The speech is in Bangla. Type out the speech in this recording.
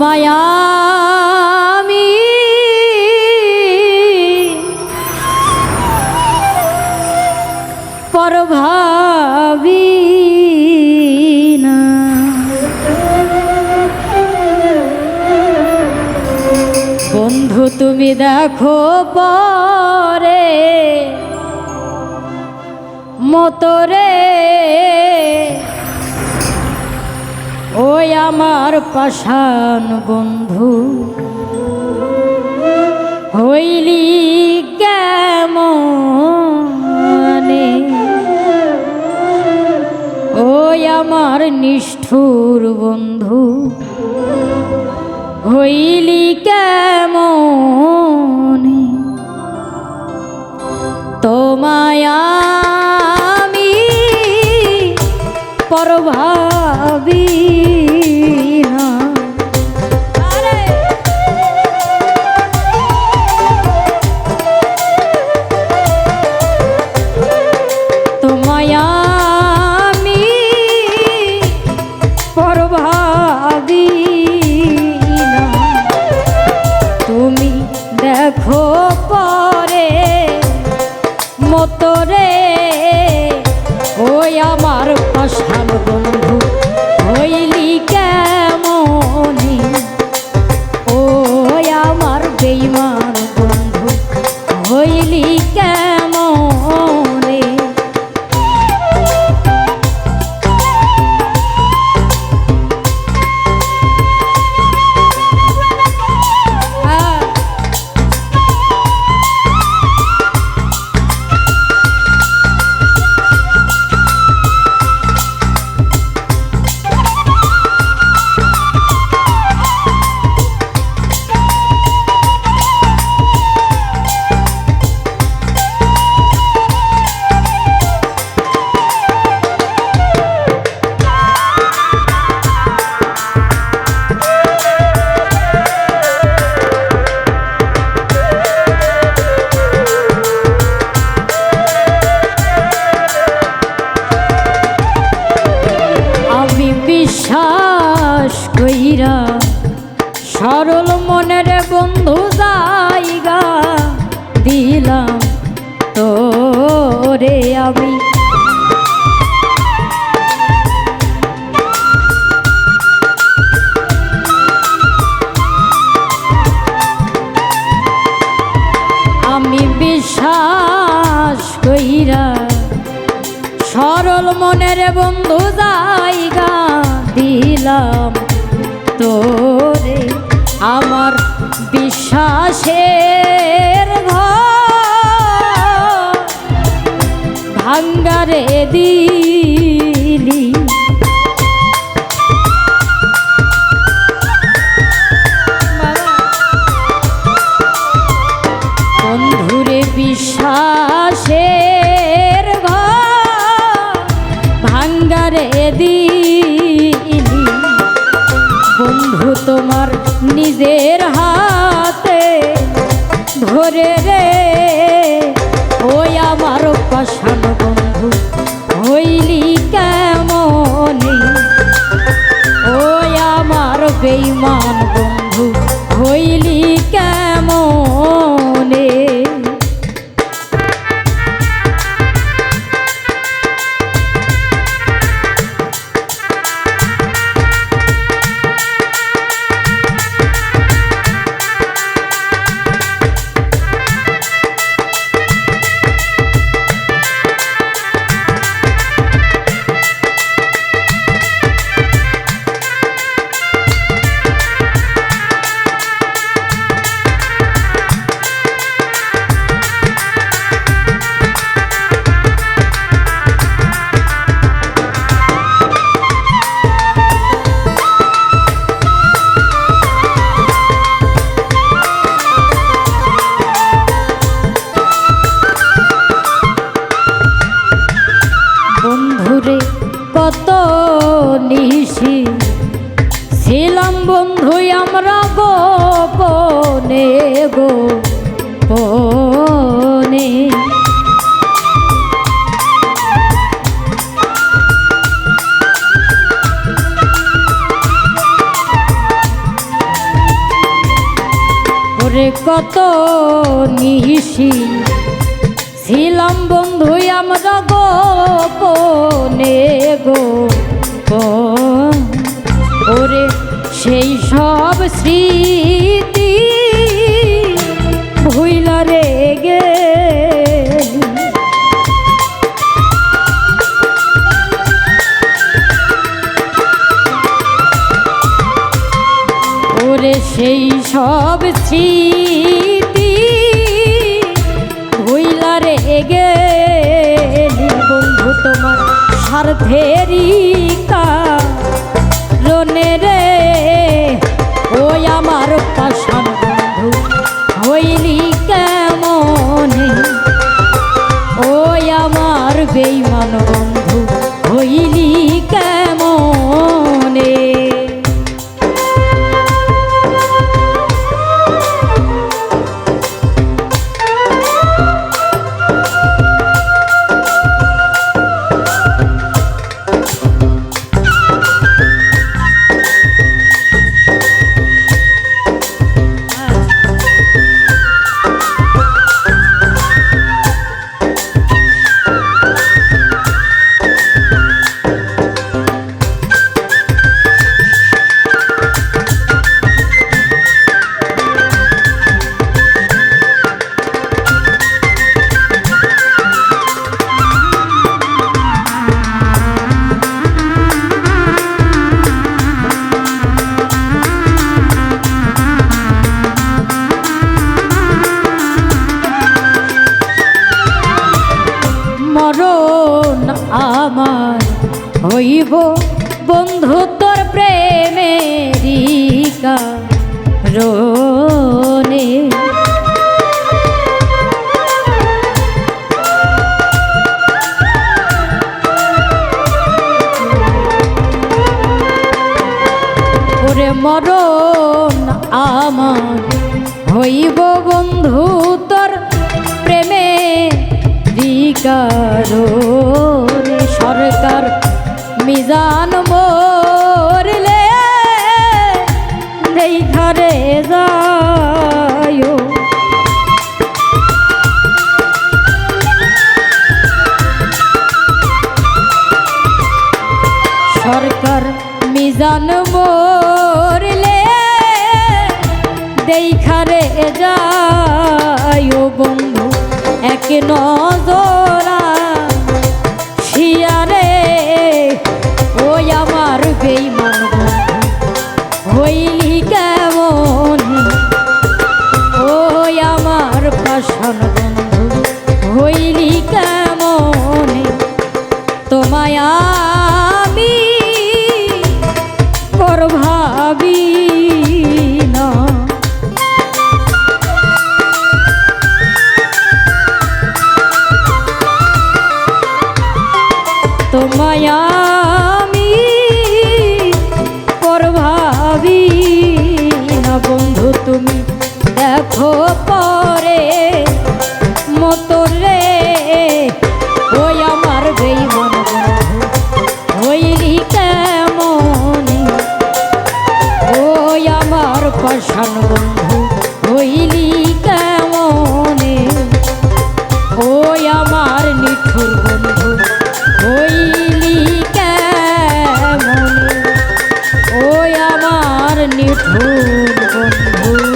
তোমায় আমি। পরভাবি বন্ধু তুমি দেখো পরে মতরে ওই আমার পাষাণ বন্ধু। হইলি কেমনে? ওই আমার নিষ্ঠুর বন্ধু। হইলি কেমনে? তোমায় আমি পরভাবি তোরে আমি। আমি বিশ্বাস কইরা সরল মনের বন্ধু জায়গা দিলাম তোরে। আমার বিশ্বাসের ঘর ভাঙ্গারে দিলি। বন্ধুরে বিশ্বাসের ভাঙ্গারে দিলি। বন্ধু তোমার নিজের হাতে ধরে রে। ওই আমার পাশান বেইমান বন্ধু। বন্ধুরে কত নিশি। ছিলাম বন্ধু আমরা গোপনে গো পনে কত নিশি ছিলাম বন্ধু আমরা গোপনে গো ওরে সেই সব স্মৃতি ভুইলা রে গেলি ওরে সেই সব স্মৃতি স্বার্থেরই রোনে। ওরে মরণ আমার হইব বন্ধু তোর প্রেমে দিকারো এক আমি পর ভাবি না বন্ধু তুমি? দেখো পরে মতো রে ওই আমার বেইমান হইলি কেমন? ওই আমার বন্ধু। নিঠুর বন্ধু